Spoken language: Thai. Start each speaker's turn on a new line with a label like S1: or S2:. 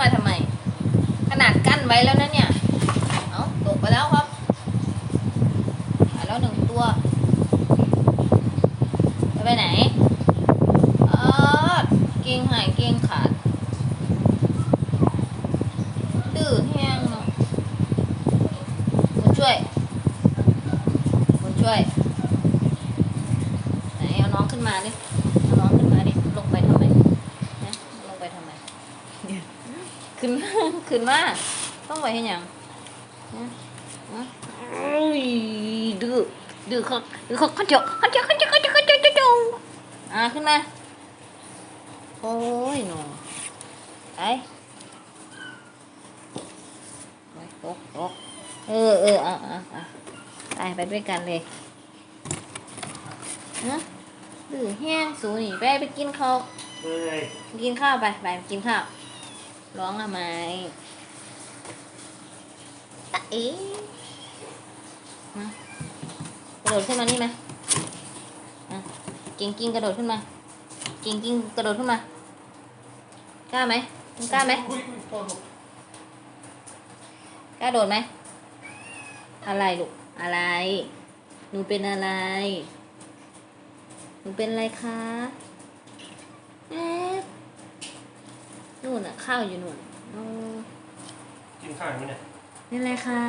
S1: มาทำไม ขนาดกั้นไว้แล้วนะเนี่ย เอาตกไปแล้วครับหายแล้วหนึ่งตัวจะไปไหนเออเกงหายเกงขาด ดื้อแห้งเนาะคนช่วยคนช่วย ไหนเอาน้องขึ้นมาดิ เอาน้องขึ้นมาดิ ลงไปทำไมนะลงไปทำไม ขึ้นมาขึ้นมาต้องไปให้หยังนะนะอุ้ยดื้อดื้อเขาดื้อเขาขันเจาะขันเจาะขันเจาะขันเจาะขันเจาะขันเจาะอ่าขึ้นมาโอ้ยหนูไปไปตกตกเออเอออะอะอะไปไปด้วยกันเลยฮะดื้อแห้งสูนี่ไปไปกินข้าว
S2: เฮ้ย
S1: กินข้าวไปไปกินข้าว ร้องทำไมตะเอ๋มากระโดดขึ้นมานี่ไหมอะกิ่งกิ่งกระโดดขึ้นมากิ่งกิ่งกระโดดขึ้นมา กล้าไหมมึงกล้าไหม
S2: ก
S1: กล้าโดดไหม อะไรลูก อะไร หนูเป็นอะไร หนูเป็นอะไรคะแอบ นู่นน่ะข้าวอยู่นู่นเอา
S2: กินข้าวไหมเนี่ย
S1: เป็นอะไรคะ